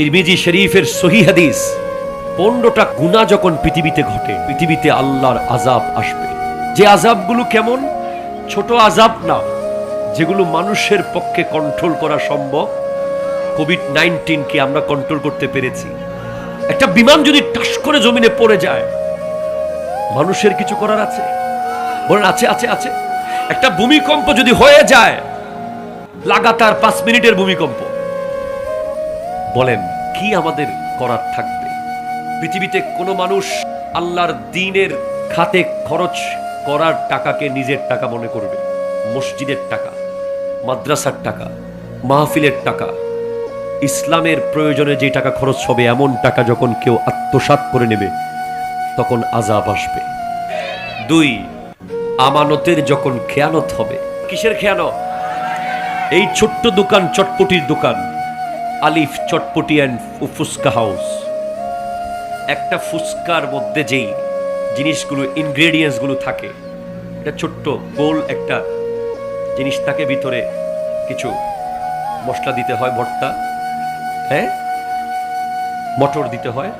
তিরমিজি শরীফের সহি হাদিস, পনেরোটা গুণা যখন পৃথিবীতে ঘটে, পৃথিবীতে আল্লাহর আজাব আসবে। যে আজাবগুলো কেমন? ছোট আজাব না, যেগুলো মানুষের পক্ষে কন্ট্রোল করা সম্ভব। কোভিড নাইন্টিনকে আমরা কন্ট্রোল করতে পেরেছি। একটা বিমান যদি টাস করে জমিনে পড়ে যায়, মানুষের কিছু করার আছে? বলেন, আছে আছে আছে। একটা ভূমিকম্প যদি হয়ে যায়, লাগাতার পাঁচ মিনিটের ভূমিকম্প। বলেন, কি আমাদের করার থাকবে? পৃথিবীতে কোনো মানুষ আল্লাহর দিনের খাতে খরচ করার টাকাকে নিজের টাকা মনে করবে। মসজিদের টাকা, মাদ্রাসার টাকা, মাহফিলের টাকা। ইসলামের প্রয়োজনে যে টাকা খরচ হবে, এমন টাকা যখন কেউ আত্মসাৎ করে নেবে, তখন আজাব আসবে। দুই, আমানতের যখন খেয়ানত হবে, কিসের খেয়ানত? এই ছোট্ট দোকান চটপটির দোকান। আলিফ চটপটি অ্যান্ড ফুচকা হাউস একটা ফুচকার মধ্যে যেই জিনিসগুলো ইনগ্রেডিয়েন্টসগুলো থাকে এটা ছোট্ট গোল একটা জিনিস থাকে ভিতরে কিছু মশলা দিতে হয়, ভর্তা হ্যাঁ? মটর দিতে হয়।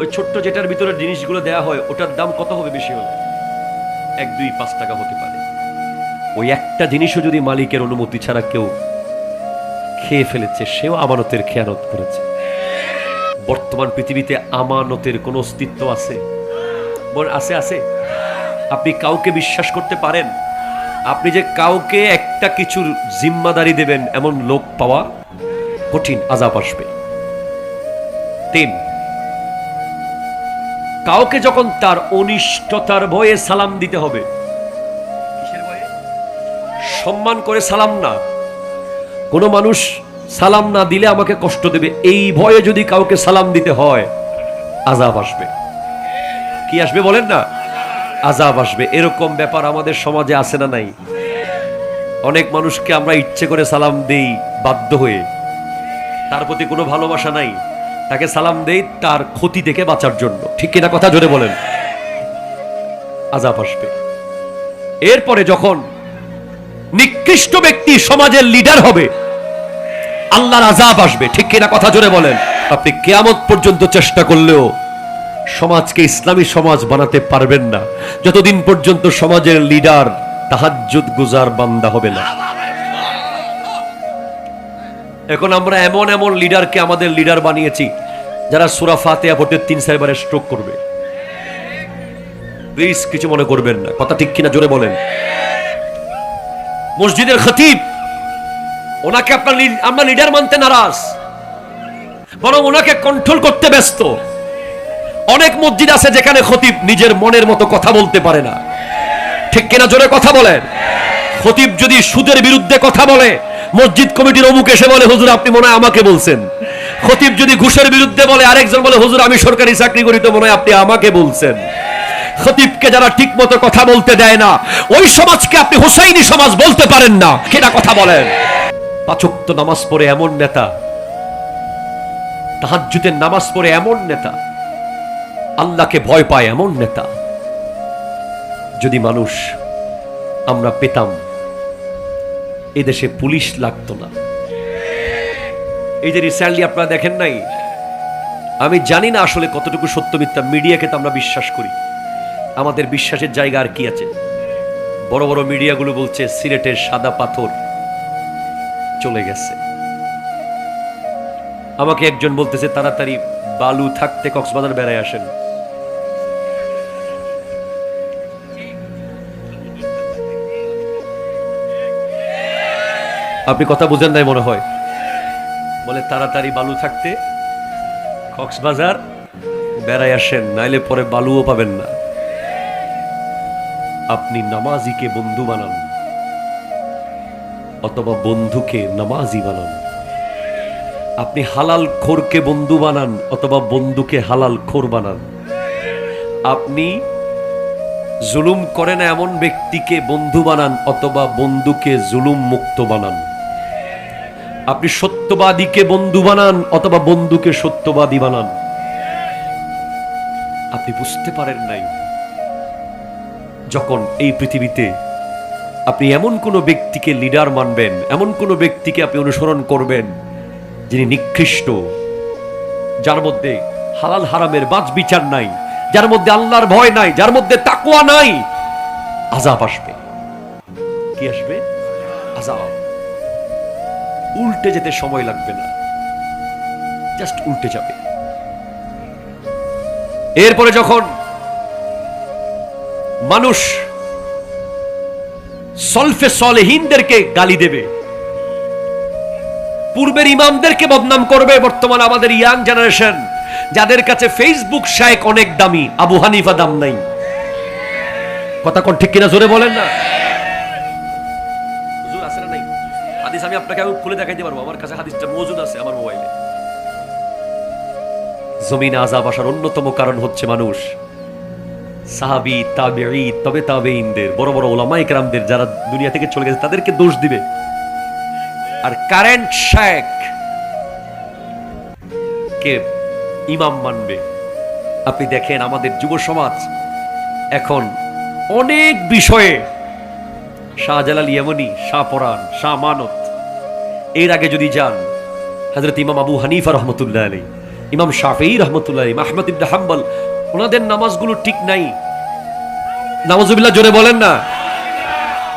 ওই ছোট্ট যেটার ভিতরে জিনিসগুলো দেয়া হয়, ওটার দাম কত হবে বেশি হলে? এক, দুই, পাঁচ টাকা হতে পারে। ওই একটা জিনিসও যদি মালিকের অনুমতি ছাড়া কেউ খেয়ে ফেলেছে, সেও আমানতের খেয়ানত করেছে। বর্তমান পৃথিবীতে আমানতের কোনো অস্তিত্ব আছে? আছে আছে। আপনি কাউকে বিশ্বাস করতে পারেন? আপনি যে কাউকে একটা কিছুর জিম্মাদারি দেবেন এমন লোক পাওয়া কঠিন আজাব আসবে। তিন, কাউকে যখন তার অনিষ্টতার ভয়ে সালাম দিতে হবে সম্মান করে সালাম না। কোনো মানুষ সালাম না দিলে আমাকে কষ্ট দেবে। এই ভয়ে যদি কাউকে সালাম দিতে হয় আজাব আসবে। কি আসবে বলেন না? আজাব আসবে। এরকম ব্যাপার আমাদের সমাজে আছে না নাই? অনেক মানুষকে আমরা ইচ্ছে করে সালাম দেই বাধ্য হয়ে। তার প্রতি কোনো ভালোবাসা নাই। তাকে সালাম দেই তার ক্ষতি থেকে বাঁচার জন্য। ঠিক কিনা কথা জোরে বলেন? আজাব আসবে। এরপরে যখন নিকৃষ্ট ব্যক্তি সমাজের লিডার হবে। আল্লাহর আজাব আসবে। ঠিক কিনা কথা জোরে বলেন। আপনি কেয়ামত পর্যন্ত চেষ্টা করলেও সমাজকে ইসলামী সমাজ বানাতে পারবেন না। যতদিন পর্যন্ত সমাজের লিডার তাহাজ্জুদ গুজার বান্দা হবে না। এখন আমরা এমন এমন লিডারকে আমাদের লিডার বানিয়েছি, যারা সুরা ফাতেয়া ভোটের তিন চারবারে স্ট্রোক করবে। প্লিজ কিছু মনে করবেন না। কথা ঠিক কিনা জোরে বলেন। মসজিদের খতিব। ওনাকে আপনার আমরা লিডার মানতে নারাজ। বরং ওনাকে কন্ট্রোল করতে ব্যস্ত। অনেক মসজিদ আছে যেখানে খতিব নিজের মনের মতো কথা বলতে পারে না। ঠিক কিনা জোরে কথা বলেন? খতিব যদি সুদের বিরুদ্ধে কথা বলে, মসজিদ কমিটির অমুক এসে বলে, হুজুর, আপনি মনে আমাকে বলছেন। খতিব যদি ঘুষের বিরুদ্ধে বলে, আরেকজন বলে, হুজুর, আমি সরকারি চাকরি করি তো মনে আপনি আমাকে বলছেন। খতিবকে যারা ঠিক মতো কথা বলতে দেয় না, ওই সমাজকে আপনি হুসাইনি সমাজ বলতে পারেন না। কেনা কথা বলেন। পাচক্ত নামাজ পড়ে এমন নেতা, তাহাজ্জুদের নামাজ পড়ে এমন নেতা, আল্লাহকে ভয় পায় এমন নেতা। যদি মানুষ, আমরা পেতাম, এদেশে পুলিশ লাগতো না। এই যে রিসেন্টলি আপনারা দেখেন নাই, আমি জানি না আসলে কতটুকু সত্য মিথ্যা, মিডিয়াকে তো আমরা বিশ্বাস করি। আমাদের বিশ্বাসের জায়গা আর কি আছে? বড় বড় মিডিয়াগুলো বলছে, সিলেটের সাদা পাথর চলে গেছে। আমাকে একজন বলতেছে, তাড়াতাড়ি বালু থাকতে কক্সবাজার বেড়ায় আসেন। আপনি কথা বুঝেন নাই মনে হয়? বলে, তাড়াতাড়ি বালু থাকতে কক্সবাজার বেড়ায় আসেন, নাইলে পরে বালুও পাবেন না। আপনি নামাজিকে বন্ধু বানান, অথবা বন্ধুকে নামাজি বানান। আপনি হালাল খোরকে বন্ধু বানান, অথবা বন্ধুকে হালাল খোর বানান। আপনি জুলুম করে না এমন ব্যক্তিকে বন্ধু বানান, অথবা বন্ধুকে জুলুম মুক্ত বানান। আপনি সত্যবাদীকে বন্ধু বানান, অথবা বন্ধুকে সত্যবাদী বানান। আপনি বুঝতে পারেন নাই যখন এই পৃথিবীতে আপনি এমন কোনো ব্যক্তিকে লিডার মানবেন, এমন কোনো ব্যক্তিকে আপনি অনুসরণ করবেন, যিনি নিকৃষ্ট, যার মধ্যে হালাল হারামের বাজ বিচার নাই, যার মধ্যে আল্লাহর ভয় নাই, যার মধ্যে তাকুয়া নাই আজাব আসবে। কি আসবে? আজাব উল্টে যেতে সময় লাগবে না। জাস্ট উল্টে যাবে। এরপরে যখন মানুষ সলফে সলেহীনদেরকে গালি দেবে। পূর্বের ইমামদেরকে বদনাম করবে বর্তমান আমাদের ইয়াং জেনারেশন, যাদের কাছে ফেসবুক শায়েক অনেক দামি, আবু হানিফা দাম নাই। কথা কোন ঠিক কিনা জোরে বলেন না। হুজুর আছে না নাই? হাদিস আমি আপনাকে আমি খুলে দেখাইতে পারব, আমার কাছে হাদিসটা মজুদ আছে আমার মোবাইলে। জমিন আজাব আসার অন্যতম কারণ হচ্ছে মানুষ। সাহাবি, তাবেঈ, তবে তাবেঈনদের, বড় বড় ওলামা ইকরামদের যারা দুনিয়া থেকে চলে গেছে, তাদেরকে দোষ দিবে। আর কারেন্ট শেখ কে ইমাম মানবে? আপনি দেখেন আমাদের যুব সমাজ এখন অনেক বিষয়ে শাহজালাল ইয়ামনি, শাহ পরাণ, শাহ মানত এর আগে যদি যান হজরত ইমাম আবু হানিফা রহমতুল্লাহ আলী ইমাম শাফি রহমতুল্লাহ আলী মাহমদ ইবনে ওনাদের নামাজগুলো ঠিক নাই। নামাজুবিল্লাহ জোরে বলেন না।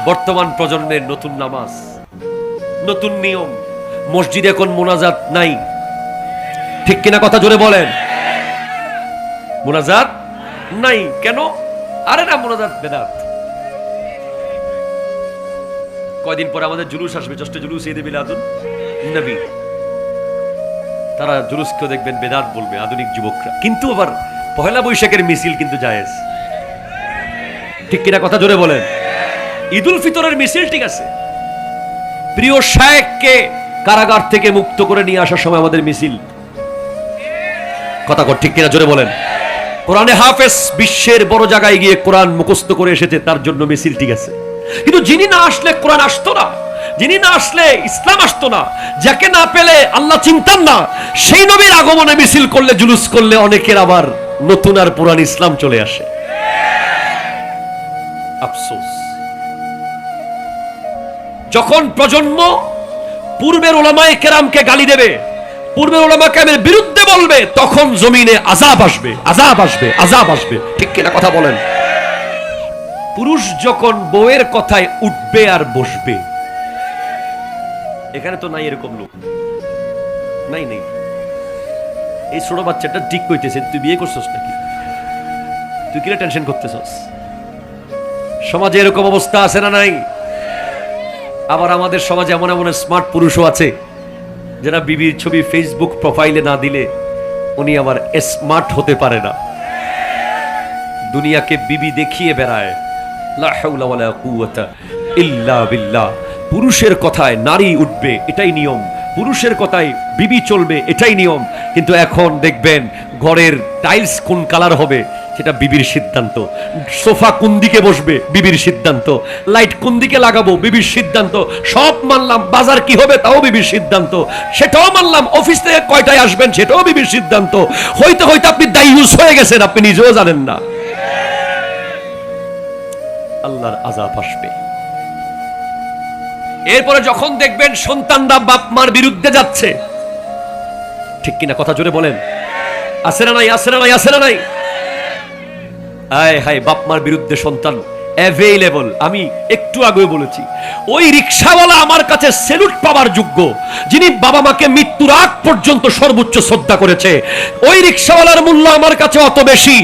বর্তমান প্রজন্মের নতুন নামাজ, নতুন নিয়ম, মসজিদে এখন মোনাজাত নাই। ঠিক কিনা কথা জোরে বলেন? মোনাজাত নাই। কেন? আরে না, মোনাজাত বেদাত। কয়দিন পরে আমাদের জুলুস আসবে জষ্ট জুলুস ঈদে বিলাদুন নবী। তারা জুলুসকে দেখবেন বেদাত বলবে, আধুনিক যুবকরা। কিন্তু আবার পহেলা বৈশাখের মিছিল কিন্তু জায়েজ। ঠিক কিনা কথা জোরে বলেন? ঈদুল ফিতরের মিছিল ঠিক আছে। প্রিয় শায়েককে কারাগার থেকে মুক্ত করে নিয়ে আসার সময় আমাদের মিছিল। কথা ঠিক কিনা জোরে বলেন? কোরআনে হাফেজ বিশ্বের বড় জায়গায় গিয়ে কোরআন মুখস্থ করে এসেছে, তার জন্য মিছিল ঠিক আছে। কিন্তু যিনি না আসলে কোরআন আসতো না, যিনি না আসলে ইসলাম আসতো না, যাকে না পেলে আল্লাহ চিন্তান না, সেই নবীর আগমনে মিছিল করলে, জুলুস করলে অনেকের আবার নতুন আর পুরান ইসলাম চলে আসে। আফসোস। যখন প্রজন্ম পূর্বের ওলামায়ে কেরামকে গালি দেবে, পূর্বের ওলামা কেরামের বিরুদ্ধে বলবে, তখন জমিনে আজাব আসবে আজাব আসবে আজাব আসবে। ঠিক কিনা কথা বলেন? পুরুষ যখন বউয়ের কথায় উঠবে আর বসবে, এখানে তো নাই এরকম লোক। নাই, নেই। এই ছোট বাচ্চাটা ঠিক কইতেছে, তুই বিয়ে করছস নাকি? তুই কিরা টেনশন করতেছস? সমাজে এরকম অবস্থা আছে না নাই? আবার আমাদের সমাজে এমন এমন স্মার্ট পুরুষও আছে, যারা বিবির ছবি ফেসবুক প্রোফাইলে না দিলে উনি আবার স্মার্ট হতে পারে না। দুনিয়াকে বিবি দেখিয়ে বেড়ায়। ইল্লা বিল্লাহ। পুরুষের কথায় নারী উঠবে, এটাই নিয়ম। পুরুষের কথায় বিবি চলবে, এটাই নিয়ম। কিন্তু এখন দেখবেন ঘরের টাইলস কোন কালার হবে, সেটা বিবির সিদ্ধান্ত। সোফা কোন দিকে বসবে, বিবির সিদ্ধান্ত। লাইট কোন দিকে লাগাবো, বিবির সিদ্ধান্ত। সব মানলাম, বাজার কি হবে, তাও বিবির সিদ্ধান্ত। সেটাও মানলাম অফিস থেকে কয়টায় আসবেন, সেটাও বিবির সিদ্ধান্ত। হইতে হইতে আপনি দায়ুস হয়ে গেছেন, আপনি নিজেও জানেন না। আল্লাহর আজাব আসবে। এরপরে যখন দেখবেন সন্তানরা বাপ মার বিরুদ্ধে যাচ্ছে, ঠিক কিনা কথা জোরে বলেন? আছে না নাই আছে না নাই আছে না নাই? আয় হায়, বাপ মার বিরুদ্ধে সন্তান। অ্যাভেলেবল আমি একটু আগে বলেছি। ওই রিক্সাওয়ালা আমার কাছে সেলুট পাওয়ার যোগ্য, যিনি বাবা মাকে মৃত্যুর আগ পর্যন্ত সর্বোচ্চ শ্রদ্ধা করেছে। ওই রিক্সাওয়ালার মূল্য আমার কাছে অত বেশি।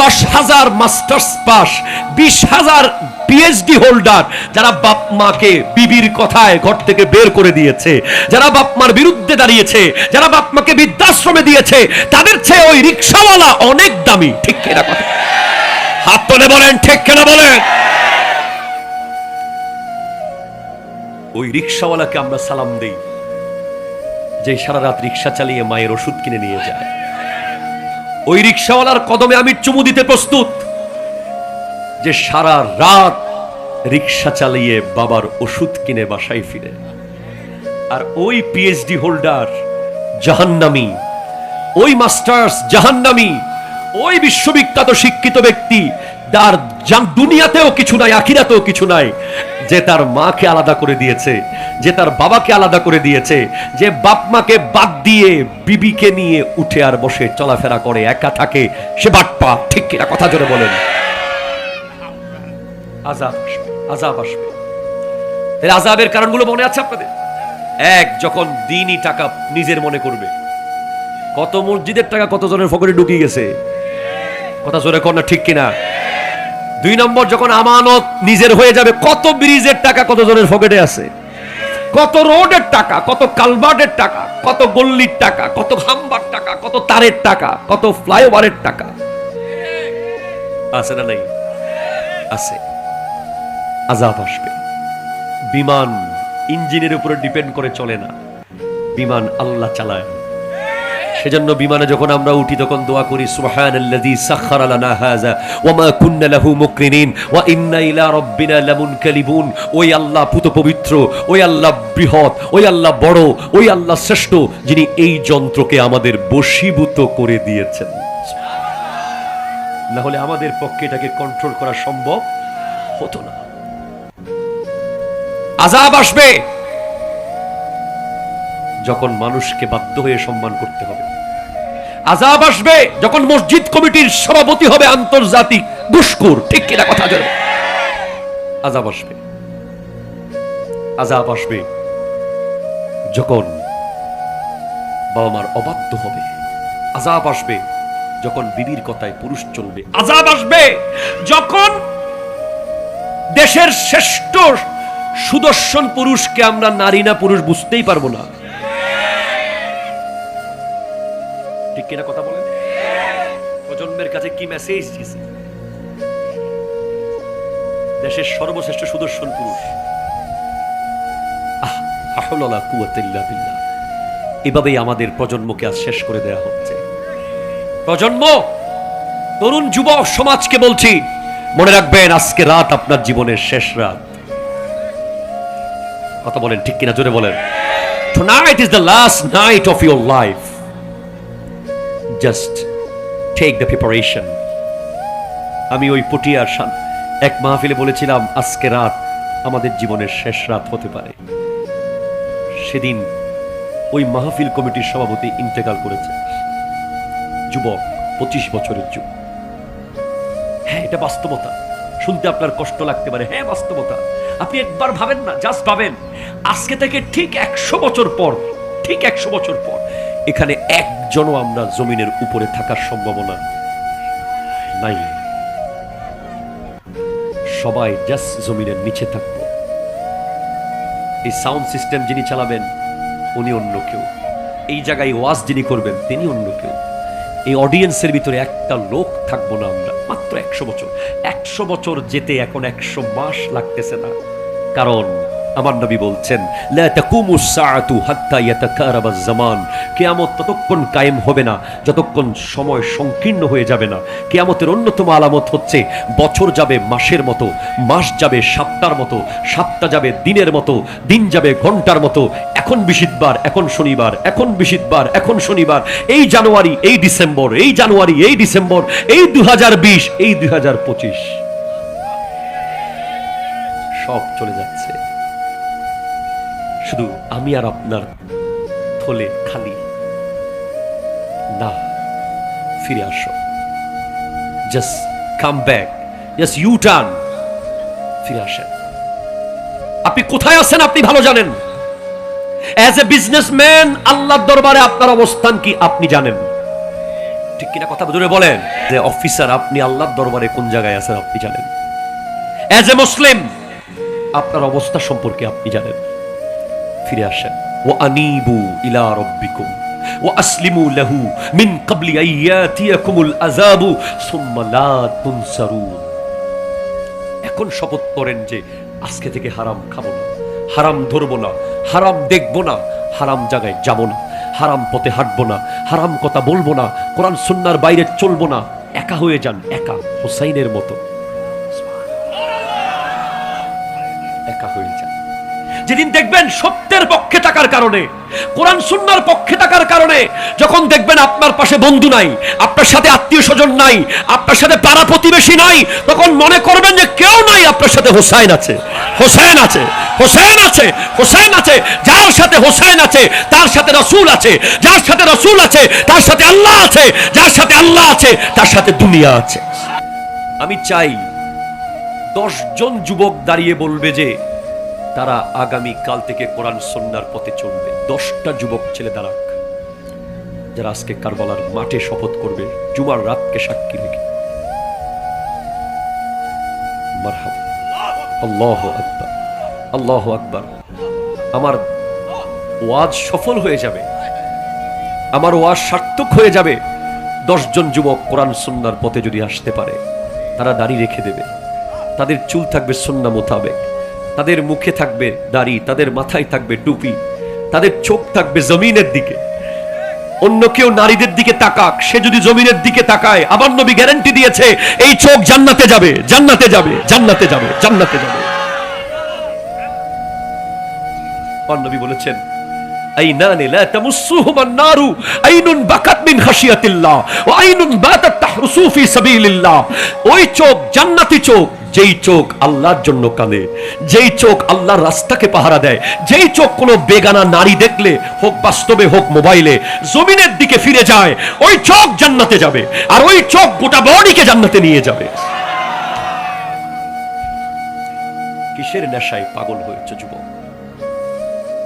দশ হাজার মাস্টার্স পাস, বিশ হাজার পিএইচডি হোল্ডার যারা বাপ মাকে বিবির কথায় ঘর থেকে বের করে দিয়েছে, যারা বাপ মার বিরুদ্ধে দাঁড়িয়েছে, যারা বাপ মাকে বৃদ্ধাশ্রমে দিয়েছে, তাদের চেয়ে ওই রিক্সাওয়ালা অনেক দামি। ঠিক কিনা কথা? হাত তুলে বলেন, ঠিক কেনা বলেন? ওই রিক্সাওয়ালাকে আমরা সালাম দেই, যে সারা রাত রিক্সা চালিয়ে মায়ের ওষুধ কিনে নিয়ে যায়। ওই রিক্সাওয়ালার কদমে আমি চুমু দিতে প্রস্তুত, যে সারা রাত রিক্সা চালিয়ে বাবার ওষুধ কিনে বাসায় ফিরে। আর ওই পিএইচডি হোল্ডার জাহান্নামি, ওই মাস্টার্স জাহান্নামী ওই বিশ্ববিখ্যাত শিক্ষিত ব্যক্তি জান- দুনিয়াতেও কিছু নাই, আখিরাতেও কিছু নাই, যে তার মাকে আলাদা করে দিয়েছে, যে তার বাবাকে আলাদা করে দিয়েছে, যে বাপ মাকে বাদ দিয়ে বিবিকে নিয়ে উঠে আর বসে চলাফেরা করে, একা থাকে, সে বাটপা ঠিক কিনা কথা জোরে বলেন। আজাব আজাব আসবে। এর আজাবের কারণগুলো মনে আছে আপনাদের? এক, যখন দিনই টাকা নিজের মনে করবে। কত মসজিদের টাকা কত জনের ফকরে ঢুকিয়ে গেছে? কথা জোরে কর না, ঠিক কিনা? দুই নম্বর, যখন আমানত নিজের হয়ে যাবে, কত ব্রিজের টাকা কত জনের পকেটে আছে? কত রোডের টাকা, কত কালভার্টের টাকা, কত গল্লির টাকা, কত হাম্বার টাকা, কত তারের টাকা, কত ফ্লাইওভারের টাকা? আছে না নাই? আছে। আজাব আসবে। বিমান ইঞ্জিনের উপরে ডিপেন্ড করে চলে না। বিমান আল্লাহ চালায়। সেজন্য বিমানে যখন আমরা উঠি, তখন দোয়া করি সাখখারা লানা হাযা ওয়া কুন্না লাহু মুকরিনিন ওয়া ইন্না ইলা রাব্বিনা লামুনকালিবুন। ওই আল্লাহ পুত পবিত্র ওই আল্লাহ বৃহৎ, ওই আল্লাহ বড়, ওই আল্লাহ শ্রেষ্ঠ, যিনি এই যন্ত্রকে আমাদের বশীভূত করে দিয়েছেন। না হলে আমাদের পক্ষে এটাকে কন্ট্রোল করা সম্ভব হতো না। আজাব আসবে। যখন মানুষকে বাধ্য হয়ে সম্মান করতে হবে। আজাব আসবে যখন মসজিদ কমিটির সভাপতি হবে আন্তর্জাতিক ঘুষখোর, ঠিক কিনা কথা জানো আজাব আসবে। আজাব আসবে যখন বাবা মার অবাধ্য হবে। আজাব আসবে যখন বিবির কথায় পুরুষ চলবে। আজাব আসবে যখন দেশের শ্রেষ্ঠ সুদর্শন পুরুষকে আমরা নারী না পুরুষ বুঝতেই পারব না। ঠিক কিনা কথা বলেন? প্রজন্মের কাছে কি মেসেজ দিয়েছে? দেশের সর্বশ্রেষ্ঠ সুদর্শন পুরুষ। এভাবেই আমাদের প্রজন্মকে আজ শেষ করে দেয়া হচ্ছে। প্রজন্ম, তরুণ যুবক সমাজকে বলছি, মনে রাখবেন, আজকে রাত আপনার জীবনের শেষ রাত। কথা বলেন ঠিক কিনা? জোরে বলেন। Tonight is the last night of your life. Just take the preparation. আমি ওই পটিয়ার সান এক মাহফিলে বলেছিলাম, আজকে রাত আমাদের জীবনের শেষ রাত হতে পারে। সেদিন ওই মাহফিল কমিটির সভাপতি ইন্তেকাল করেছে। যুবক, পঁচিশ বছরের যুব হ্যাঁ এটা বাস্তবতা। শুনতে আপনার কষ্ট লাগতে পারে। হ্যাঁ বাস্তবতা। আপনি একবার ভাবেন না, জাস্ট ভাবেন। আজকে থেকে ঠিক একশো বছর পর, ঠিক একশো বছর পর এখানে একজনও আমরা জমিনের উপরে থাকার সম্ভাবনা নাই। সবাই জাস্ট জমিনের নিচে থাকব। এই সাউন্ড সিস্টেম যিনি চালাবেন, উনি অন্য কেউ। এই জায়গায় ওয়াজ যিনি করবেন, তিনি অন্য কেউ। এই অডিয়েন্সের ভিতরে একটা লোক থাকব না আমরা, মাত্র একশো বছর। একশো বছর যেতে এখন একশো মাস লাগতেছে না। কারণ আমার নবী বলছেন জামান কেয়ামত ততক্ষণ কায়েম হবে না, যতক্ষণ সময় সংকীর্ণ হয়ে যাবে না। কেয়ামতের অন্যতম আলামত হচ্ছে, বছর যাবে মাসের মতো, মাস যাবে সপ্তাহের মতো সপ্তাহ যাবে দিনের মতো, দিন যাবে ঘণ্টার মতো। এখন বিশিতবার, এখন শনিবার, এখন বিশিতবার, এখন শনিবার, এই জানুয়ারি, এই ডিসেম্বর, এই জানুয়ারি, এই ডিসেম্বর, এই দু হাজার বিশ, এই দু হাজার পঁচিশ। সব চলে যাচ্ছে। শুধু আমি আর আপনার থলে খালি। না, ফিরে আসো। Just come back just U turn ফিরে আসেন। আপনি কোথায় আছেন আপনি ভালো জানেন? অ্যাজ এ বিজনেসম্যান আল্লাহর দরবারে আপনার অবস্থান কি আপনি জানেন? ঠিক কিনা কথা জোরে বলেন। যে অফিসার আপনি আল্লাহর দরবারে কোন জায়গায় আছেন আপনি জানেন? অ্যাজ এ মুসলিম আপনার অবস্থা সম্পর্কে আপনি জানেন। ফিরে আসেন। ও আনিবু ইলা রব্বিকুম ও আসলিমু লাহু মিন ক্বাবলি আইয়াতিয়াকুমুল আযাবু, সুম্মা লা তুনসারুন। এখন শপথ করেন যে, আজকে থেকে হারাম খাব না, হারাম ধরবো না, হারাম দেখব না, হারাম জায়গায় যাব না, হারাম পথে হাঁটবো না, হারাম কথা বলব না, কোরআন সুন্নার বাইরে চলবো না, একা হয়ে যান, একা, হোসাইনের মতো। একা হয়ে যান। যেদিন দেখবেন সত্যের পক্ষে থাকার কারণে, কোরআন সুন্নার পক্ষে থাকার কারণে, যখন দেখবেন আপনার পাশে বন্ধু নাই, আপনার সাথে আত্মীয় স্বজন নাই, আপনার সাথে পাড়া প্রতিবেশী নাই, তখন মনে করবেন যে কেউ নাই আপনার সাথে হোসাইন আছে। হোসেন আছে হোসেন আছে হোসেন আছে, যার সাথে হোসেন আছে, তার সাথে রসুল আছে, যার সাথে রসুল আছে, তার সাথে আল্লাহ আছে, যার সাথে আল্লাহ আছে, তার সাথে দুনিয়া আছে। আমি চাই জন যুবক দাঁড়িয়ে বলবে যে তারা আগামী কাল থেকে কোরআন সন্ন্যার পথে চলবে। দশটা যুবক ছেলে দাঁড়াক যারা আজকে কারবালার মাঠে শপথ করবে, জুমার রাতকে সাক্ষী রেখে। আল্লাহ আকবার। আল্লাহ আমার ওয়াজ সফল হয়ে যাবে। আমার ওয়াজ সার্থক হয়ে যাবে। দশজন যুবক কোরআন সন্ন্যার পথে যদি আসতে পারে, তারা দাড়ি রেখে দেবে। তাদের চুল থাকবে সন্না মোতাবেক। তাদের মুখে থাকবে দাড়ি, তাদের মাথায় থাকবে টুপি, তাদের চোখ থাকবে জমিনের দিকে। অন্য কেউ নারীদের দিকে তাকাক, সে যদি জমিনের দিকে তাকায়, আবার নবী গ্যারান্টি দিয়েছে, এই চোখ জান্নাতে যাবে জান্নাতে যাবে জান্নাতে যাবে জান্নাতে যাবে। নবী বলেছেন ওই চোখ জান্নাতি চোখ যেই চোখ আল্লাহর জন্য কাঁদে, যেই চোখ আল্লাহর রাস্তাকে পাহারা দেয়, যেই চোখ কোনো বেগানা নারী দেখলে, হোক বাস্তবে, হোক মোবাইলে, জমিনের দিকে ফিরে যায়, ওই চোখ জান্নাতে যাবে, আর ওই চোখ গোটা বডিকে জান্নাতে নিয়ে যাবে। কিসের নেশায় পাগল হয়েছে যুবক?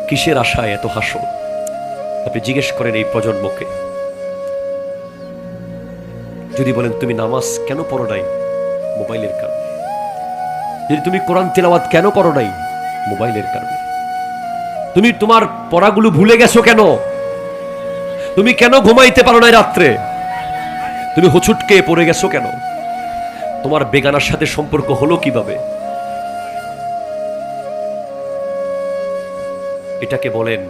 কিসের আশায় এত হাসো? আপনি জিজ্ঞেস করেন এই প্রজন্মকে। যদি বলেন, তুমি নামাজ কেন পড়ো নাই? মোবাইলের কারণে। যদি তুমি কোরআন তেলাওয়াত কেন করো নাই? মোবাইলের কারণে। তুমি তোমার পড়াগুলো ভুলে গেছো কেন? তুমি কেন ঘুমাইতে পারো নাই রাত্রে? তুমি হুচুটকে পড়ে গেছো কেন? তোমার বেগানার সাথে সম্পর্ক হলো কীভাবে? এটাকে বলেন,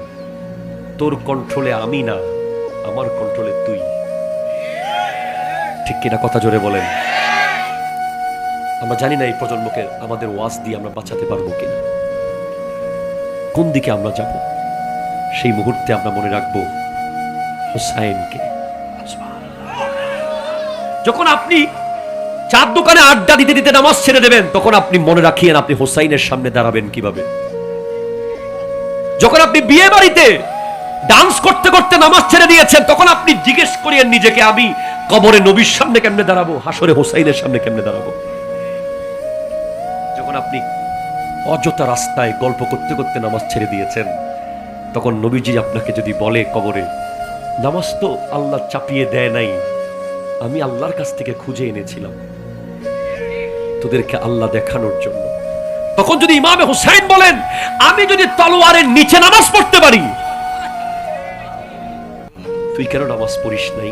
তোর কন্ট্রোলে আমি না, আমার কন্ট্রোলে তুই। ঠিক কিনা কথা জোরে বলেন। আমরা জানি না এই প্রজন্মকে আমাদের ওয়াজ দিয়ে আমরা বাঁচাতে পারব কিনা। কোন দিকে আমরা যাব? সেই মুহূর্তে আমরা মনে রাখব হোসাইনকে। যখন আপনি চার দোকানে আড্ডা দিতে দিতে নামাজ ছেড়ে দেবেন, তখন আপনি মনে রাখিয়েন আপনি হোসাইনের সামনে দাঁড়াবেন কীভাবে। যখন আপনি বিয়ে বাড়িতে ডান্স করতে করতে নামাজ ছেড়ে দিয়েছেন, তখন আপনি জিজ্ঞেস করিয়েন নিজেকে, আমি কবরে নবীর সামনে কেমনে দাঁড়াবো? হাসরে হোসাইনের সামনে কেমনে দাঁড়াবো? অযথা রাস্তায় গল্প করতে করতে নামাজ ছেড়ে দিয়েছেন। তখন নবীজি আপনাকে যদি বলে কবরে, নামাজ তো আল্লাহ চাপিয়ে দেয় নাই, আমি আল্লাহর কাছ থেকে খুঁজে এনেছিলাম তোদেরকে আল্লাহ দেখানোর জন্য। তখন যদি ইমামে হুসাইন বলেন, আমি যদি তলোয়ারের নিচে নামাজ পড়তে পারি, তুই কেন নামাজ পড়িস নাই?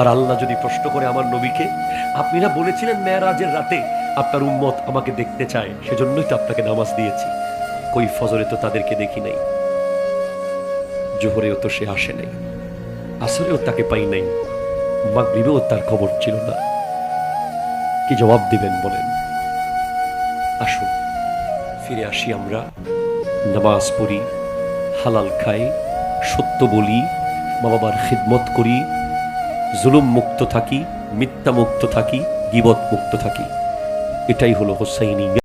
আর আল্লাহ যদি প্রশ্ন করে আমার নবীকে, আপনি না বলেছিলেন মেয়েরাজের রাতে আপনার উম্মত আমাকে দেখতে চায়? সেজন্যই তো আপনাকে নামাজ দিয়েছি। কই ফজরে তো তাদেরকে দেখি নাই। জোহরেও তো সে আসে নাই। আসরেও তাকে পাই নাই। মাগরিবেও তার খবর ছিল না। কি জবাব দিবেন বলেন? আসুন, ফিরে আসি আমরা। নামাজ পড়ি, হালাল খাই, সত্য বলি, মা বাবার খিদমত করি জুলুম মুক্ত থাকি মিথ্যা মুক্ত থাকি গিবত মুক্ত থাকি। এটাই হলো হোসাইনি।